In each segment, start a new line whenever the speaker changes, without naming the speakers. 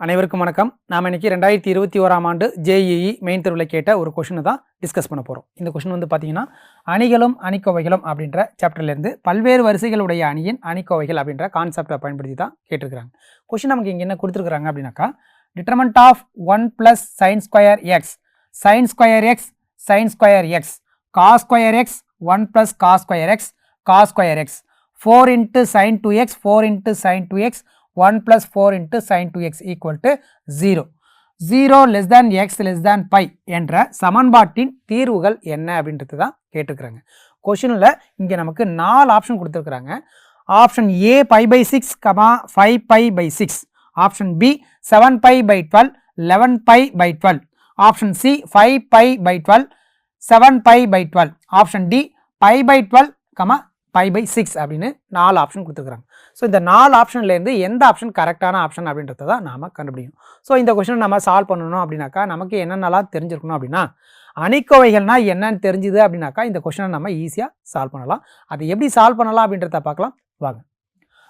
அனைவருக்கும் வணக்கம். நாம் இன்னைக்கு ரெண்டாயிரத்தி இருபத்தி ஓராம் ஆண்டு ஜேஇஇ மெயின் தெருவில் கேட்ட ஒரு கொஷினை தான் டிஸ்கஸ் பண்ண போகிறோம் இந்த கொஷின் வந்து பார்த்தீங்கன்னா அணிகளும் அணிக்கோவைகளும் அப்படின்ற சாப்டர்லேருந்து பல்வேறு வரிசைகளுடைய அணியின் அணிக்கோவைகள் அப்படின்ற கான்செப்டை பயன்படுத்தி தான் கேட்டிருக்கிறாங்க. கொஷின் நமக்கு இங்கே என்ன கொடுத்துருக்குறாங்க அப்படின்னாக்கா determinant of one plus sine square x sine square x sine square x cos square x one plus cos square x cos square x four into sine two x four into sine two x one plus four into sine two x equal to zero zero less than x less than pi என்ற சமன்பாட்டின் தீர்வுகள் என்ன அப்படின்றது தான் கேட்டுக்கிறாங்க கொஷினில் இங்கே நமக்கு நாலு ஆப்ஷன் கொடுத்துருக்குறாங்க. Option A pi by six comma five pi by six option B seven pi by twelve eleven pi by twelve option C five pi by twelve seven pi by twelve option D pi by twelve comma pi by six அப்படின்னு நாலு option கொடுத்துருக்குறாங்க. So இந்த நாலு ஆப்ஷன்லேருந்து எந்த option கரெக்டான option அப்படின்றத தான் நாம் கண்டுபிடிக்கும் ஸோ இந்த கொஷினை நம்ம சால்வ் பண்ணணும் அப்படின்னாக்கா நமக்கு என்னென்னலாம் தெரிஞ்சிருக்கணும் அப்படின்னா அணிக்கோவைகள்னா என்னன்னு தெரிஞ்சுது அப்படின்னாக்கா இந்த கொஷினை நம்ம ஈஸியாக சால்வ் பண்ணலாம். அதை எப்படி சால்வ் பண்ணலாம் அப்படின்றத பார்க்கலாம். வாங்க.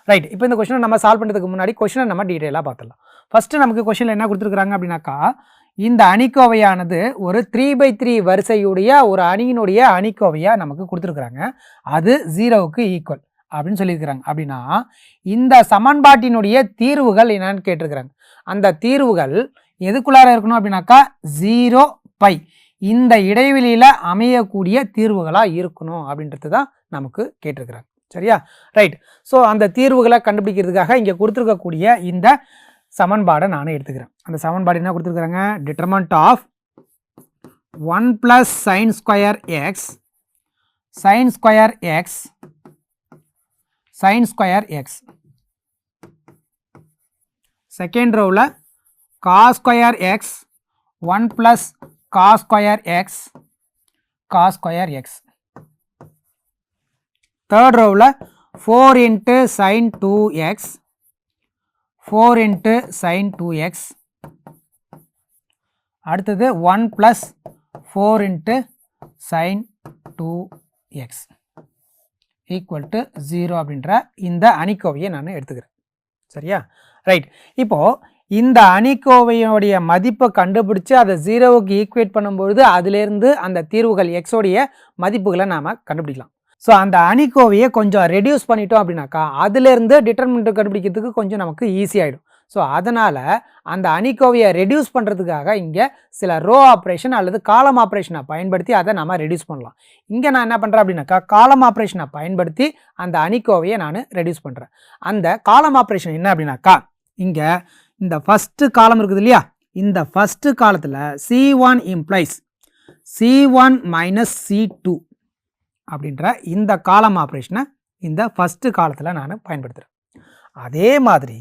ரைட் இப்போ இந்த கொஷினை நம்ம சால்வ் பண்ணுறதுக்கு முன்னாடி கொஷினை நம்ம டீட்டெயிலாக பார்த்துடலாம். ஃபஸ்ட்டு நமக்கு கொஷினில் என்ன கொடுத்துருக்குறாங்க அப்படின்னாக்கா இந்த அணிக்கோவையானது ஒரு த்ரீ பை த்ரீ வரிசையுடைய ஒரு அணியினுடைய அணிக்கோவையாக நமக்கு கொடுத்துருக்குறாங்க. அது ஜீரோவுக்கு ஈக்குவல் அப்படின்னு சொல்லியிருக்கிறாங்க. அப்படின்னா இந்த சமன்பாட்டினுடைய தீர்வுகள் என்னன்னு கேட்டிருக்கிறாங்க. அந்த தீர்வுகள் எதுக்குள்ளார இருக்கணும் அப்படின்னாக்கா ஜீரோ பை இந்த இடைவெளியில் அமையக்கூடிய தீர்வுகளாக இருக்கணும் அப்படின்றது தான் நமக்கு கேட்டிருக்கிறாங்க. சரியா? ரைட் ஸோ அந்த தீர்வுகளை கண்டுபிடிக்கிறதுக்காக இங்கே கொடுத்துருக்கக்கூடிய இந்த சமன்பாடை நானே எடுத்துக்கிறேன். அந்த சமன்பாடு என்ன கொடுத்துருக்குறாங்க? Determinant of one plus sine square x sine square x sine square x second ரோவில் cos square x one plus cos square x cos square x third ரோவில் four into sine two x four into sine two x. அடுத்தது one plus four into sine two x. Equal to zero அப்படின்ற இந்த அணிக்கோவையை நான் எடுத்துக்கிறேன். சரியா? Right இப்போது இந்த அணிக்கோவையோடைய மதிப்பை கண்டுபிடிச்சு அதை ஜீரோவுக்கு ஈக்குவேட் பண்ணும்பொழுது அதிலேருந்து அந்த தீர்வுகள் எக்ஸோடைய மதிப்புகளை நாம் கண்டுபிடிக்கலாம். ஸோ அந்த அணிக்கோவையை கொஞ்சம் ரெடியூஸ் பண்ணிட்டோம் அப்படின்னாக்கா அதுலேருந்து டிட்டர்மினண்ட்டை கண்டுபிடிக்கிறதுக்கு கொஞ்சம் நமக்கு ஈஸியாகிடும் ஸோ அதனால் அந்த அணிக்கோவையை ரெடியூஸ் பண்ணுறதுக்காக இங்கே சில ரோ ஆப்ரேஷன் அல்லது காலம் ஆப்ரேஷனை பயன்படுத்தி அதை நம்ம ரெடியூஸ் பண்ணலாம். இங்கே நான் என்ன பண்ணுறேன் அப்படின்னாக்கா காலம் ஆப்ரேஷனை பயன்படுத்தி அந்த அணிக்கோவையை நான் ரெடியூஸ் பண்ணுறேன் அந்த காலம் ஆப்ரேஷன் என்ன அப்படின்னாக்கா இங்கே இந்த ஃபஸ்ட்டு காலம் இருக்குது இல்லையா? இந்த ஃபஸ்ட்டு காலத்தில் C one implies C one minus C two அப்படின்ற இந்த காலம் ஆப்ரேஷனை இந்த ஃபஸ்ட்டு காலத்தில் நான் பயன்படுத்துகிறேன் அதே மாதிரி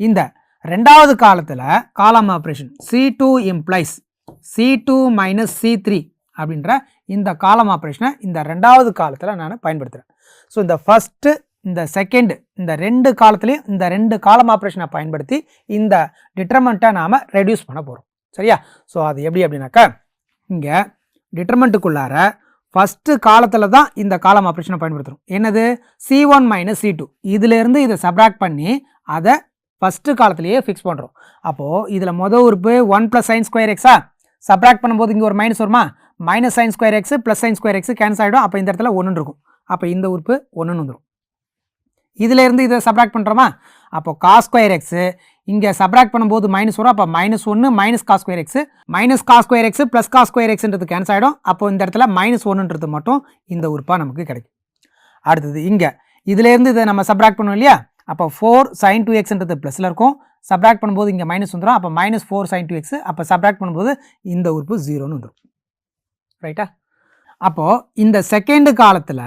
இந்த ரெண்டாவது காலத்தில் காலம் operation C two implies C two minus C three அப்படின்ற இந்த காலம் ஆப்ரேஷனை இந்த ரெண்டாவது காலத்தில் நான் பயன்படுத்துகிறேன் ஸோ இந்த ஃபஸ்ட்டு இந்த செகண்டு இந்த ரெண்டு காலத்துலேயும் இந்த ரெண்டு காலம் ஆப்ரேஷனை பயன்படுத்தி இந்த டிட்டர்மெண்ட்டை நாம் ரெடியூஸ் பண்ண போகிறோம் சரியா? ஸோ அது எப்படி அப்படின்னாக்கா இங்கே டிட்டர்மெண்ட்டுக்குள்ளார ஃபஸ்ட்டு காலத்தில் தான் இந்த காலம் ஆப்ரேஷனை பயன்படுத்துகிறோம் என்னது? C one minus C two இதிலேருந்து இதை சப்ராக்ட் பண்ணி அதை ஃபஸ்ட்டு காலத்திலேயே ஃபிக்ஸ் பண்ணுறோம் அப்போது இதில் மொதல் உறுப்பு ஒன் ப்ளஸ் சைன் ஸ்கொயர் எக்ஸா சப்ராக்ட் பண்ணும்போது இங்கே ஒரு மைனஸ் வருமா? Minus sine square x plus sine square x cancel ஆகிடும் அப்போ இந்த இடத்துல ஒன்று இருக்கும். அப்போ இந்த உறுப்பு ஒன்றுன்னு வந்துடும் இதிலேருந்து இதை சப்ராக்ட் பண்ணுறோமா அப்போ காஸ் ஸ்கொயர் எக்ஸு இங்கே சப்ராக்ட் பண்ணும்போது மைனஸ் வரும் அப்போ மைனஸ் ஒன்று minus cos square x minus cos square x plus cos square எக்ஸ்ன்றது cancel ஆகிடும் அப்போ இந்த இடத்துல மைனஸ் ஒன்றுன்றது மட்டும் இந்த உறுப்பாக நமக்கு கிடைக்கும். அடுத்தது இங்கே இதுலேருந்து இதை நம்ம சப்ராக்ட் பண்ணுவோம் இல்லையா? அப்போ ஃபோர் சைன் டூ எக்ஸ்ன்றது ப்ளஸில் இருக்கும். சப்ராக்ட் பண்ணும்போது இங்கே மைனஸ் வந்துடும் அப்போ minus four sine two x அப்போ சப்ராக்ட் பண்ணும்போது இந்த உறுப்பு ஜீரோன்னு வந்துடும் ரைட்டா அப்போது இந்த செகண்டு காலத்தில்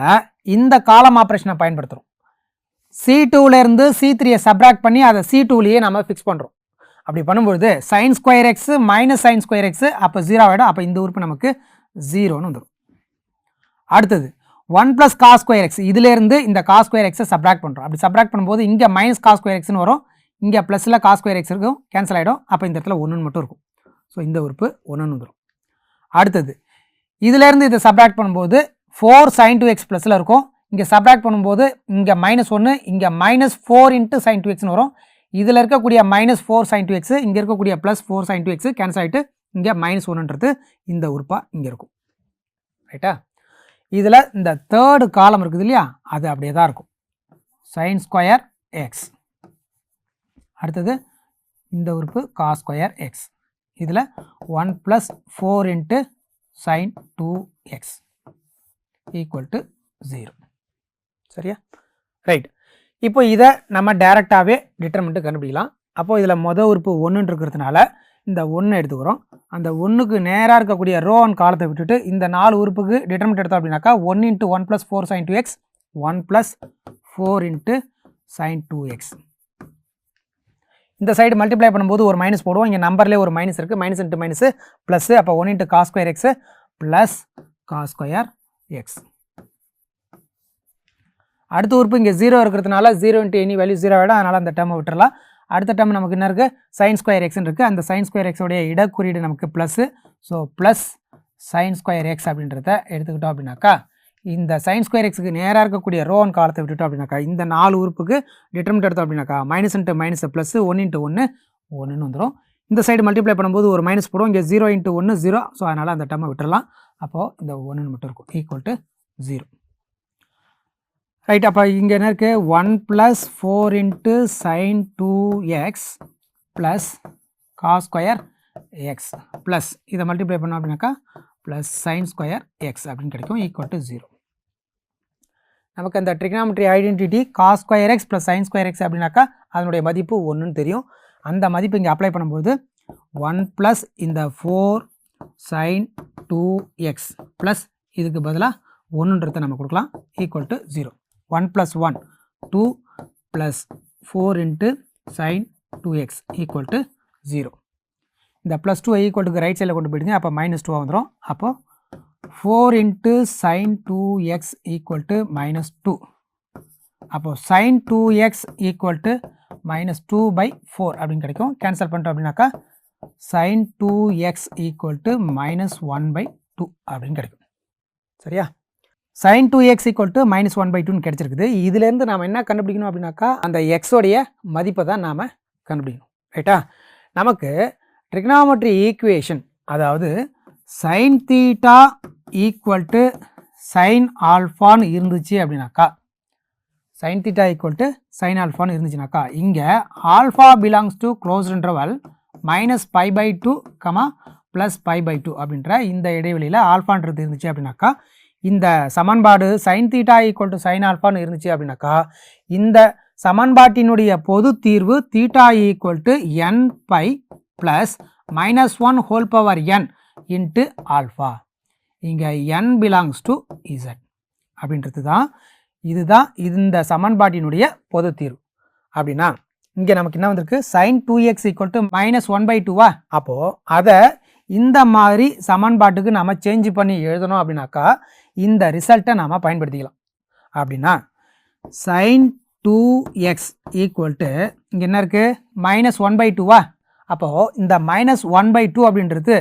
இந்த காலம் ஆப்ரேஷனை பயன்படுத்துகிறோம் சி டூலேருந்து சி த்ரீயை சப்ராக்ட் பண்ணி அதை சி டூலேயே நம்ம ஃபிக்ஸ் பண்ணுறோம் அப்படி பண்ணும்பொழுது sine square x minus sine square x அப்போ ஜீரோ ஆகிடும் அப்போ இந்த உறுப்பு நமக்கு ஜீரோன்னு வந்துடும் அடுத்தது one plus cos square x இதுலேருந்து இந்த காஸ் ஸ்கொயர் எக்ஸை சப்ராக்ட் பண்ணுறோம் அப்படி சப்ராக்ட் பண்ணும்போது இங்கே மைனஸ் காஸ் ஸ்கொயர் எக்ஸ்னு வரும். இங்கே ப்ளஸில் காஸ் ஸ்கொயர் எக்ஸ் இருக்கும். கேன்சல் ஆகிடும் அப்போ இந்த இடத்துல ஒன்றுன்னு மட்டும் இருக்கும். ஸோ இந்த உறுப்பு ஒன்றுன்னு வந்துடும் அடுத்தது இதுலேருந்து இதை சப்ராக்ட் பண்ணும்போது ஃபோர் சைன் டூ எக்ஸ் ப்ளஸில் இருக்கும். இங்கே சப்ராக்ட் பண்ணும்போது இங்கே மைனஸ் ஒன்று இங்கே minus four into sine two எக்ஸ்னு வரும். இதில் இருக்கக்கூடிய minus four sine two x இங்கே இருக்கக்கூடிய plus four sine two x cancel ஆகிட்டு இங்கே மைனஸ் ஒன்றுன்றது இந்த உறுப்பாக இங்கே இருக்கும். ரைட்டா இதில் இந்த தேர்டு காலம் இருக்குது இல்லையா? அது அப்படியே தான் இருக்கும். சைன் ஸ்கொயர் எக்ஸ் அடுத்தது இந்த உறுப்பு கா ஸ்கொயர் எக்ஸ் இதில் one plus four into sine two x equal to zero சரியா? ரைட் இப்போ இதை நம்ம டேரெக்டாகவே டிட்டர்மெண்ட்டு கண்டுபிடிக்கலாம். அப்போது இதில் மொதல் உறுப்பு ஒன்றுன்னு இருக்கிறதுனால இந்த ஒன்று எடுத்துக்கிறோம். அந்த ஒன்றுக்கு நேராக இருக்கக்கூடிய ரோ அண்ட் காலத்தை விட்டுட்டு இந்த நாலு உறுப்புக்கு டிட்டர்மெண்ட் எடுத்தோம் அப்படின்னாக்கா one into one plus four sine two x one plus four into sine two x இந்த சைடு மல்டிப்ளை பண்ணும்போது ஒரு மைனஸ் போடுவோம். இங்கே நம்பர்லேயே ஒரு மைனஸ் இருக்குது மைனஸ் இன்ட்டு மைனஸு ப்ளஸ்ஸு அப்போ one into cos square x plus cos square x அடுத்த உறுப்பு இங்கே ஜீரோ இருக்கிறதுனால zero into any value zero ஆகிடும் அதனால் அந்த டேர்மை விட்டுறலாம். அடுத்த டேர்ம் நமக்கு என்ன இருக்குது சைன் ஸ்கொயர் எக்ஸ்னு இருக்குது அந்த சைன் ஸ்கொயர் எக்ஸோடைய இடக்குறியீடு நமக்கு plus so plus sine square x அப்படின்றத எடுத்துக்கிட்டோம் அப்படின்னாக்கா இந்த சைன் ஸ்கொயர் எக்ஸுக்கு நேராக இருக்கக்கூடிய ரோன் காலத்தை விட்டுட்டோம் அப்படின்னாக்கா இந்த நாலு உறுப்புக்கு டிட்டர்மெண்ட் எடுத்தோம் அப்படின்னாக்கா minus into minus plus one into ஒன்று ஒன்றுன்னு வந்துடும் இந்த சைடு மல்டிப்ளை பண்ணும்போது ஒரு மைனஸ் போடும் இங்கே ஜீரோ இன்ட்டு ஒன்று ஜீரோ ஸோ அதனால் அந்த டம்மை விட்டுறலாம். அப்போது இந்த ஒன்றுன்னு மட்டும் இருக்கும். ஈக்குவல் டு ஜீரோ ரைட் அப்போ இங்கே என்ன இருக்குது one plus four into sine two x plus cos square x plus இதை மல்டிப்ளை பண்ணோம் அப்படின்னாக்கா ப்ளஸ் சைன் ஸ்கொயர் எக்ஸ் அப்படின்னு கிடைக்கும் ஈக்குவல் டு ஜீரோ நமக்கு அந்த trigonometry identity cos square x plus sine square x அப்படின்னாக்கா அதனுடைய மதிப்பு ஒன்றுன்னு தெரியும். அந்த மதிப்பு இங்கே அப்ளை பண்ணும்போது ஒன் ப்ளஸ் இந்த four sine two x plus இதுக்கு பதிலாக ஒன்றுன்றதை நம்ம கொடுக்கலாம் equal to zero one plus one two plus four into sine two x equal to zero இந்த ப்ளஸ் டூ ஈக்குவல் டுக்கு ரைட் சைடில் கொண்டு போயிடுங்க அப்போ மைனஸ் டூ வந்துடும் அப்போது four into sine two x equal to minus two அப்போது sine two x equal to minus two by four அப்படின்னு கிடைக்கும். கேன்சல் பண்ணிட்டோம் அப்படின்னாக்கா sine two x equal to minus one by two அப்படின்னு கிடைக்கும். சரியா? Sine two x equal to minus one by டூன்னு கிடச்சிருக்குது. இதுலேருந்து நாம் என்ன கண்டுபிடிக்கணும் அப்படின்னாக்கா அந்த எக்ஸோடைய மதிப்பை தான் நாம் கண்டுபிடிக்கணும். ரைட்டா நமக்கு ட்ரிக்னாமெட்ரி ஈக்குவேஷன் அதாவது sine theta equal to sine ஆல்ஃபான்னு இருந்துச்சு அப்படின்னாக்கா sine theta equal to sine ஆல்ஃபான்னு இருந்துச்சுனாக்கா இங்கே alpha belongs to close interval minus pi by two comma plus pi by two அப்படின்ற இந்த இடைவெளியில் ஆல்ஃபான்றது இருந்துச்சு அப்படின்னாக்கா இந்த சமன்பாடு sine theta equal to sine ஆல்ஃபான்னு இருந்துச்சு அப்படின்னாக்கா இந்த சமன்பாட்டினுடைய பொது தீர்வு theta equal to n pi plus minus one whole power n into alpha இங்கே என் பிலாங்ஸ் டு இசட் அப்படின்றது தான் இதுதான் இந்த சமன்பாட்டினுடைய பொது தீர்வு. அப்படின்னா இங்கே நமக்கு என்ன வந்திருக்கு? Sine two x equal to minus one by டூவா அப்போது அதை இந்த மாதிரி சமன்பாட்டுக்கு நம்ம சேஞ்ச் பண்ணி எழுதணும் அப்படின்னாக்கா இந்த ரிசல்ட்டை நாம் பயன்படுத்திக்கலாம். அப்படின்னா sine two x equal to இங்கே என்ன இருக்குது மைனஸ் ஒன் பை டூவா அப்போது இந்த மைனஸ் ஒன் பை டூ அப்படின்றது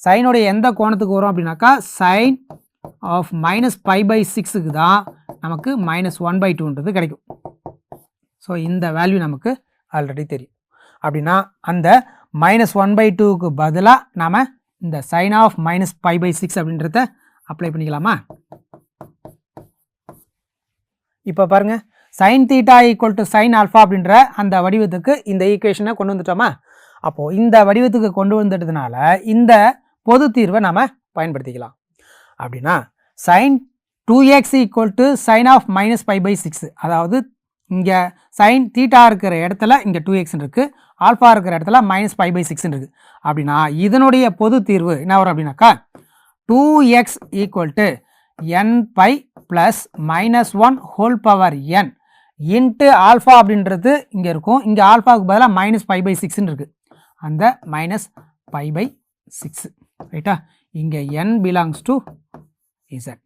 சைனுடைய எந்த கோணத்துக்கு வரும் அப்படின்னாக்கா sine of minus five pi சிக்ஸுக்கு தான் நமக்கு மைனஸ் ஒன் பை டூன்றது கிடைக்கும். ஸோ இந்த வேல்யூ நமக்கு ஆல்ரெடி தெரியும். அப்படின்னா அந்த மைனஸ் ஒன் பை டூக்கு பதிலாக நாம் இந்த sine of minus five pi six அப்படின்றத அப்ளை பண்ணிக்கலாமா? இப்போ பாருங்கள் sine theta equal to sine alpha அப்படின்ற அந்த வடிவத்துக்கு இந்த ஈக்குவேஷனை கொண்டு வந்துட்டோமா? அப்போது இந்த வடிவத்துக்கு கொண்டு வந்துட்டதுனால இந்த பொது தீர்வை நாம் பயன்படுத்திக்கலாம். அப்படின்னா sine two x equal to sine of minus pi by six அதாவது இங்கே சைன் தீட்டா இருக்கிற இடத்துல இங்கே டூ எக்ஸ் இருக்குது ஆல்ஃபா இருக்கிற இடத்துல மைனஸ் ஃபைவ் பை சிக்ஸ் இருக்குது அப்படின்னா இதனுடைய பொது தீர்வு என்ன வரும் அப்படின்னாக்கா two x equal to n pi plus minus one whole power n into alpha அப்படின்றது இங்கே இருக்கும். இங்கே ஆல்ஃபாவுக்கு பதிலாக மைனஸ் பை பை சிக்ஸ்ன்னு இருக்குது அந்த மைனஸ் பை பை சிக்ஸ் ரைட்டா இங்கே என் பிலாங்ஸ் டு இசட்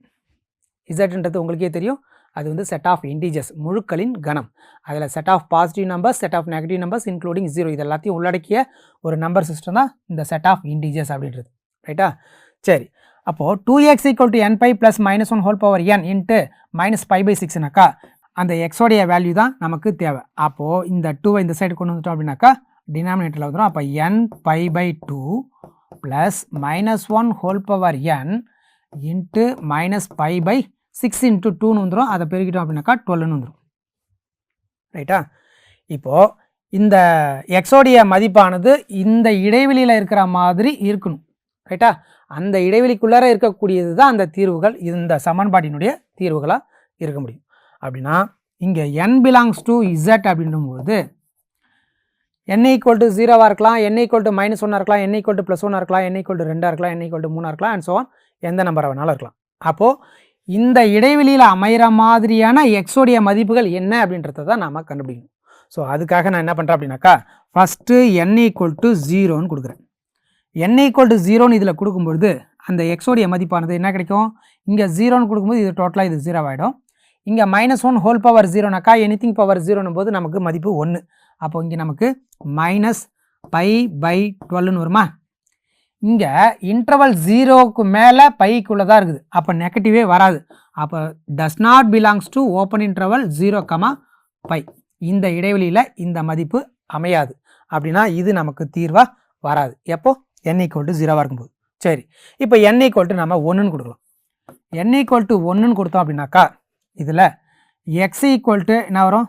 இசட்ன்றது உங்களுக்கே தெரியும். அது வந்து செட் ஆஃப் இன்டீஜர்ஸ் முழுக்களின் கணம். அதில் set of positive numbers set of negative numbers including zero இது எல்லாத்தையும் உள்ளடக்கிய ஒரு நம்பர் சிஸ்டம் தான் இந்த செட் ஆஃப் இன்டீஜர்ஸ் அப்படின்றது ரைட்டா சரி. அப்போது two x equal to n pi plus minus one whole power n into minus pi by சிக்ஸ்னாக்கா அந்த எக்ஸோடைய வேல்யூ தான் நமக்கு தேவை. அப்போது இந்த டூவை இந்த சைடு கொண்டு வந்துட்டோம் அப்படின்னாக்கா டினாமினேட்டரில் வந்துடும் அப்போ n pi by two plus minus one whole power n into minus pi by six into டூன்னு வந்துடும் அதை பெருக்கிட்டோம் அப்படின்னாக்கா டுவெல்னு வந்துடும் ரைட்டா இப்போது இந்த எக்ஸோடைய மதிப்பானது இந்த இடைவெளியில் இருக்கிற மாதிரி இருக்கணும். ரைட்டா அந்த இடைவெளிக்குள்ளார இருக்கக்கூடியது தான் அந்த தீர்வுகள். இந்த சமன்பாட்டினுடைய தீர்வுகளாக இருக்க முடியும். அப்படின்னா இங்கே n பிலாங்ஸ் டு இசட் அப்படின்னும்போது n ஈக்குவல் டு ஜீரோவாக இருக்கலாம் n ஈக்குவல் டு மைனஸ் ஒன்னாக இருக்கலாம் n ஈக்குவல் டு ப்ளஸ் ஒன்னாக இருக்கலாம் n ஈக்குவல் டு ரெண்டாக இருக்கலாம் n ஈக்குவல் டு மூணாக இருக்கலாம் அண்ட் சோன் எந்த நம்பரை வேணாலும் இருக்கலாம். அப்போது இந்த இடைவெளியில் அமைகிற மாதிரியான எக்ஸோடைய மதிப்புகள் என்ன அப்படின்றத தான் நாம் கண்டுபிடிக்கணும். ஸோ அதுக்காக நான் என்ன பண்ணுறேன் அப்படின்னாக்கா ஃபஸ்ட்டு என் ஈக்குவல் டு ஜீரோன்னு கொடுக்குறேன். என் ஈக்குவல் டு ஜீரோன்னு இதில் கொடுக்கும்பொழுது அந்த எக்ஸோடைய மதிப்பானது என்ன கிடைக்கும்? இங்கே ஜீரோன்னு கொடுக்கும்போது இது டோட்டலாக இது ஜீரோ ஆகிடும் இங்கே மைனஸ் ஒன் ஹோல் பவர் ஜீரோனாக்கா எனிதிங் பவர் ஜீரோனும் போது நமக்கு மதிப்பு ஒன்று அப்போ இங்கே நமக்கு மைனஸ் பை பை டுவெல்னு வருமா? இங்கே இன்டர்வல் ஜீரோவுக்கு மேலே பைக்குள்ளே தான் இருக்குது. அப்போ நெகட்டிவே வராது. அப்போ does not belongs to open interval zero comma pi இந்த இடைவெளியில் இந்த மதிப்பு அமையாது. அப்படின்னா இது நமக்கு தீர்வாக வராது. எப்போது n ஈக்குவல் டு ஜீரோவாக இருக்கும்போது. சரி இப்போ என் ஈக்குவல் டு நம்ம ஒன்றுன்னு கொடுக்கலாம். என் ஈக்குவல் டு ஒன்றுன்னு கொடுத்தோம் அப்படின்னாக்கா இதில் எக்ஸ் ஈக்குவல் டு என்ன வரும்?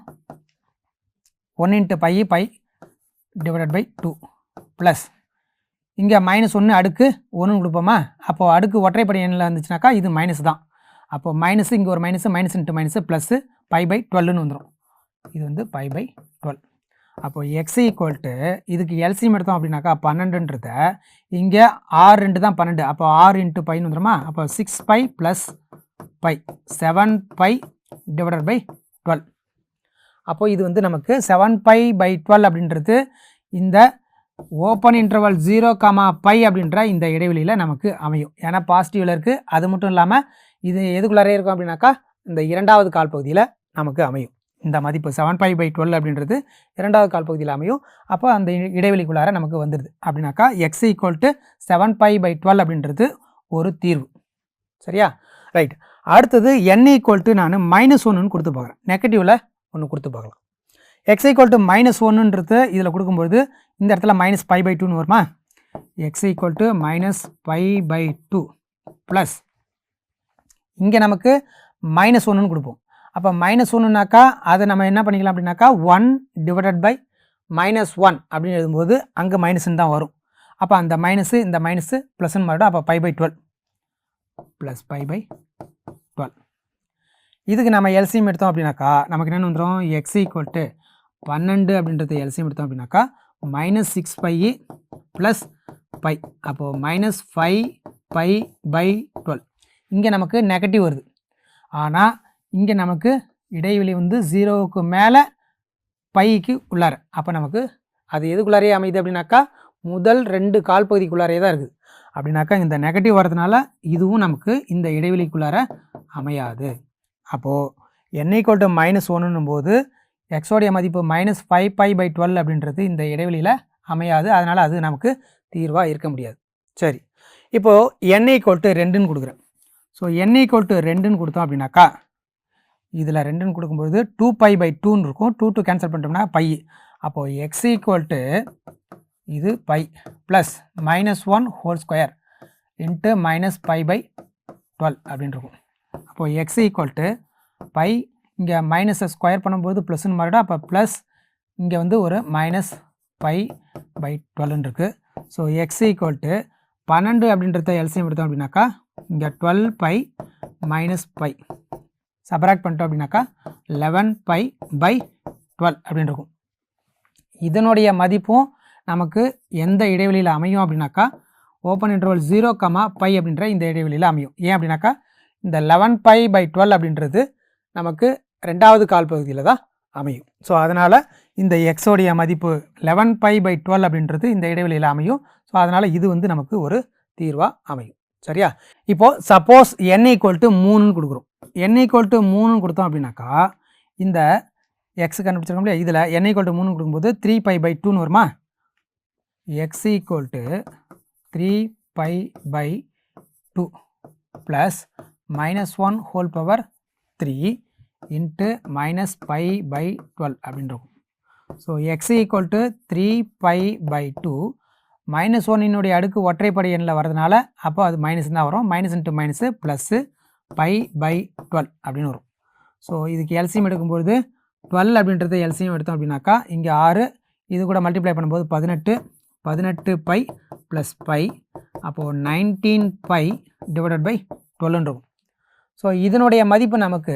One into pi pi divided by two plus இங்கே மைனஸ் ஒன்று அடுக்கு ஒன்றுன்னு கொடுப்போமா? அப்போது அடுக்கு ஒற்றைப்படை எண்ணில் இருந்துச்சுனாக்கா இது மைனஸ் தான். அப்போது மைனஸ் இங்கே ஒரு minus minus into minus plus pi by டுவெல்னு வந்துடும் இது வந்து பை பை டுவெல் அப்போது எக்ஸ் ஈக்குவல் டு இதுக்கு எல்சிஎம் எடுத்தோம் அப்படின்னாக்கா பன்னெண்டுன்றத இங்கே ஆறு ரெண்டு தான் பன்னெண்டு. அப்போ ஆறு இன்ட்டு பைன்னு வந்துடுமா அப்போ six pi plus pi seven pi divided by twelve அப்போது இது வந்து நமக்கு செவன் பை பை டுவெல் அப்படின்றது இந்த open interval zero comma pi அப்படின்ற இந்த இடைவெளியில் நமக்கு அமையும். ஏன்னா பாசிட்டிவில் இருக்குது அது மட்டும் இல்லாமல் இது எதுக்குள்ளாரே இருக்கும் அப்படின்னாக்கா இந்த இரண்டாவது கால் பகுதியில் நமக்கு அமையும். இந்த மதிப்பு செவன் பை பை டுவெல் அப்படின்றது இரண்டாவது கால் பகுதியில் அமையும். அப்போ அந்த இ- இடைவெளிக்குள்ளார நமக்கு வந்துடுது அப்படின்னாக்கா X equal to seven by by twelve அப்படின்றது ஒரு தீர்வு. சரியா? ரைட் அடுத்தது என் ஈக்குவல் டு நான் மைனஸ் ஒன்றுன்னு கொடுத்து பார்க்குறேன். நெகட்டிவில் ஒன்று கொடுத்து பார்க்கலாம். எக்ஸ் ஈக்குவல் டு மைனஸ் ஒன்றுன்றது இதில் கொடுக்கும்பொழுது இந்த இடத்துல மைனஸ் ஃபைவ் பை டூன்னு வருமா? X equal to minus pi by two plus இங்கே நமக்கு மைனஸ் ஒன்றுன்னு கொடுப்போம். அப்போ மைனஸ் ஒன்றுனாக்கா அதை நம்ம என்ன பண்ணிக்கலாம் அப்படின்னாக்கா one divided by minus one அப்படின்னு எழுதும்போது அங்கே மைனஸ்ன்னு தான் வரும். அப்போ அந்த மைனஸு இந்த மைனஸு ப்ளஸ்ன்னு மாறிடும். அப்போ pi by twelve plus pi by twelve இதுக்கு நம்ம எல்சிஎம் எடுத்தோம் அப்படின்னாக்கா நமக்கு என்னென்னு வந்துடும் எக்ஸ் ஈக்குவல் டு பன்னெண்டு அப்படின்றது எல்சிஎம் எடுத்தோம் அப்படின்னாக்கா minus six pi plus pi அப்போது minus five pi by twelve இங்கே நமக்கு நெகட்டிவ் வருது. ஆனால் இங்கே நமக்கு இடைவெளி வந்து ஜீரோவுக்கு மேலே பைக்கு உள்ளார. அப்போ நமக்கு அது எதுக்குள்ளாரே அமையுது அப்படின்னாக்கா முதல் ரெண்டு கால் பகுதிக்குள்ளாரே தான் இருக்குது. அப்படின்னாக்கா இந்த நெகட்டிவ் வரதுனால இதுவும் நமக்கு இந்த இடைவெளிக்குள்ளார அமையாது. அப்போது n ஈக்குவல் டு மைனஸ் ஒன்றுன்னும் போது எக்ஸோடைய மதிப்பு minus five pi by twelve அப்படின்றது இந்த இடைவெளியில் அமையாது. அதனால் அது நமக்கு தீர்வாக இருக்க முடியாது. சரி. இப்போது n ஈக்குவல் டு ரெண்டுன்னு கொடுக்குறேன். ஸோ n ஈக்குவல் டு ரெண்டுன்னு கொடுத்தோம் அப்படின்னாக்கா இதில் ரெண்டுன்னு கொடுக்கும்பொழுது டூ பை பை டூன்னு இருக்கும். டூ டூ கேன்சல் பண்ணிட்டோம்னா பை அப்போது எக்ஸ் ஈக்குவல் டு இது pi plus minus one whole square into minus pi by twelve அப்படின்னு இருக்கும். அப்போது எக்ஸ் ஈக்குவல் டு பை இங்கே மைனஸை ஸ்கொயர் பண்ணும்போது ப்ளஸ்ன்னு மாறிடும் அப்போ ப்ளஸ் இங்கே வந்து ஒரு மைனஸ் பை பை டுவெல்னு இருக்குது ஸோ எக்ஸ் ஈக்குவல் டு பன்னெண்டு அப்படின்றத எல்சியம் எடுத்தோம் அப்படின்னாக்கா இங்கே twelve pi minus pi subtract பண்ணிட்டோம் அப்படின்னாக்கா லெவன் பை பை டுவெல் அப்படின்னு இருக்கும் இதனுடைய மதிப்பும் நமக்கு எந்த இடைவெளியில் அமையும் அப்படின்னாக்கா open interval zero comma pi அப்படின்ற இந்த இடைவெளியில் அமையும். ஏன் அப்படின்னாக்கா இந்த லெவன் பை பை டுவெல் அப்படின்றது நமக்கு ரெண்டாவது கால் பகுதியில் தான் அமையும். ஸோ அதனால் இந்த எக்ஸோடைய மதிப்பு லெவன் பை பை டுவெல் அப்படின்றது இந்த இடைவெளியில் அமையும். ஸோ அதனால் இது வந்து நமக்கு ஒரு தீர்வாக அமையும். சரியா? இப்போது சப்போஸ் என் ஈக்குவல் டு மூணுன்னு கொடுக்குறோம். N ஈக்குவல் டு மூணுன்னு கொடுத்தோம் அப்படின்னாக்கா இந்த எக்ஸ் கண்டுபிடிச்சிருக்க முடியாது இதில் n ஈக்குவல் டு மூணு கொடுக்கும்போது த்ரீ பை பை டூன்னு வருமா? X equal to three pi by two plus minus one whole power three into minus pi by twelve அப்படின்னு so x equal to three pi by two minus ஒன்னினுடைய அடுக்கு ஒற்றைப்படை எண்ணில் வரதுனால அப்போ அது மைனஸ் தான் வரும். Minus into minus plus pi by twelve அப்படின்னு வரும். ஸோ இதுக்கு எல்சியம் எடுக்கும்பொழுது டுவெல் அப்படின்றது எல்சியம் எடுத்தோம் அப்படின்னாக்கா இங்கே ஆறு இது கூட மல்டிப்ளை பண்ணும்போது பதினெட்டு பதினெட்டு பை ப்ளஸ் பை அப்போது நைன்டீன் பை டிவைடட் பை டுவெல்னு இருக்கும். ஸோ இதனுடைய மதிப்பு நமக்கு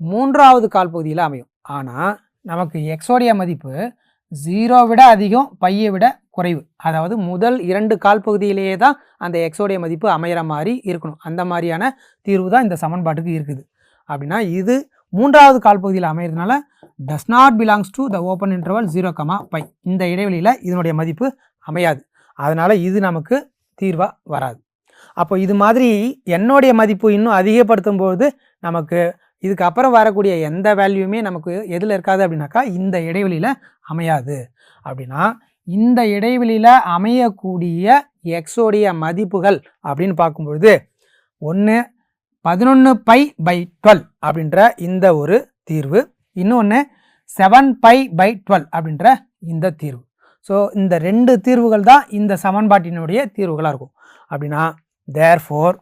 மூன்றாவது கால் பகுதியில் அமையும். ஆனால் நமக்கு எக்ஸோடைய மதிப்பு ஜீரோ விட அதிகம் பையை விட குறைவு. அதாவது முதல் இரண்டு கால் பகுதியிலேயே தான் அந்த எக்ஸோடைய மதிப்பு அமையிற மாதிரி இருக்கணும். அந்த மாதிரியான தீர்வு தான் இந்த சமன்பாட்டுக்கு இருக்குது. அப்படின்னா இது மூன்றாவது கால் பகுதியில் அமையிறதுனால does not belongs to the open interval zero comma pi இந்த இடைவெளியில் இதனுடைய மதிப்பு அமையாது. அதனால் இது நமக்கு தீர்வாக வராது. அப்போ இது மாதிரி என்னுடைய மதிப்பு இன்னும் அதிகப்படுத்தும் போது நமக்கு இதுக்கு அப்புறம் வரக்கூடிய எந்த வேல்யூமே நமக்கு எதில் இருக்காது அப்படின்னாக்கா இந்த இடைவெளியில் அமையாது. அப்படின்னா இந்த இடைவெளியில் அமையக்கூடிய எக்ஸோடைய மதிப்புகள் அப்படின்னு பார்க்கும்பொழுது ஒன்று பதினொன்று பை பை டுவெல் அப்படின்ற இந்த ஒரு தீர்வு. இன்னொன்று செவன் பை பை டுவெல் அப்படின்ற இந்த தீர்வு. ஸோ இந்த ரெண்டு தீர்வுகள் தான் இந்த சமன்பாட்டினுடைய தீர்வுகளாக இருக்கும். அப்படின்னா தேர் ஃபோர்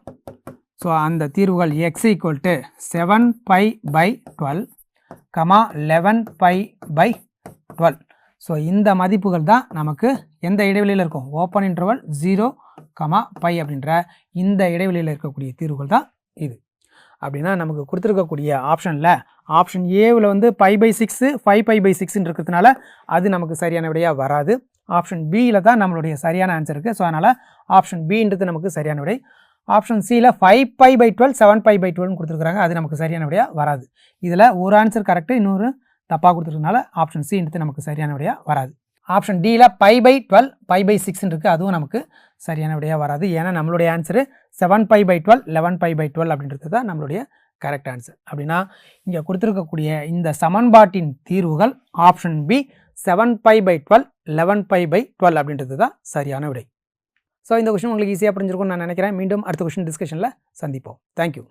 ஸோ அந்த தீர்வுகள் x equal to seven pi by twelve comma eleven pi by twelve so இந்த மதிப்புகள் தான் நமக்கு எந்த இடைவெளியில் இருக்கும்? Open interval zero comma pi அப்படின்ற இந்த இடைவெளியில் இருக்கக்கூடிய தீர்வுகள் தான் இது. அப்படின்னா நமக்கு கொடுத்துருக்கக்கூடிய ஆப்ஷனில் ஆப்ஷன் ஏவில் வந்து pi by six five pi by சிக்ஸ்ன்னு இருக்கிறதுனால அது நமக்கு சரியான விடையாக வராது. ஆப்ஷன் பியில் தான் நம்மளுடைய சரியான ஆன்சர் இருக்குது ஸோ அதனால் ஆப்ஷன் பின்றது நமக்கு சரியான விடை ஆப்ஷன் சியில் five pi by twelve seven pi by டுவெல்னு கொடுத்துருக்காங்க அது நமக்கு சரியான விடையாக வராது. இதில் ஒரு ஆன்சர் கரெக்டு இன்னொரு தப்பாக கொடுத்துருக்கனால ஆப்ஷன் சின்றது நமக்கு சரியான விடையாக வராது. ஆப்ஷன் டியில் pi by twelve pi by சிக்ஸ்ன்னு இருக்குது அதுவும் நமக்கு சரியான விடையாக வராது. ஏன்னா நம்மளுடைய answer seven pi by twelve eleven pi by twelve அப்படின்றது தான் நம்மளுடைய கரெக்ட் ஆன்சர் அப்படின்னா இங்கே கொடுத்துருக்கக்கூடிய இந்த சமன்பாட்டின் தீர்வுகள் option B seven pi by twelve eleven pi by twelve அப்படின்றது தான் சரியான விடை. ஸோ இந்த கொஷின் உங்களுக்கு ஈஸியாக புரிஞ்சிருக்கும்னு நான் நினைக்கிறேன். மீண்டும் அடுத்த கொஷின் டிஸ்கஷனில் சந்திப்போம். தேங்க்யூ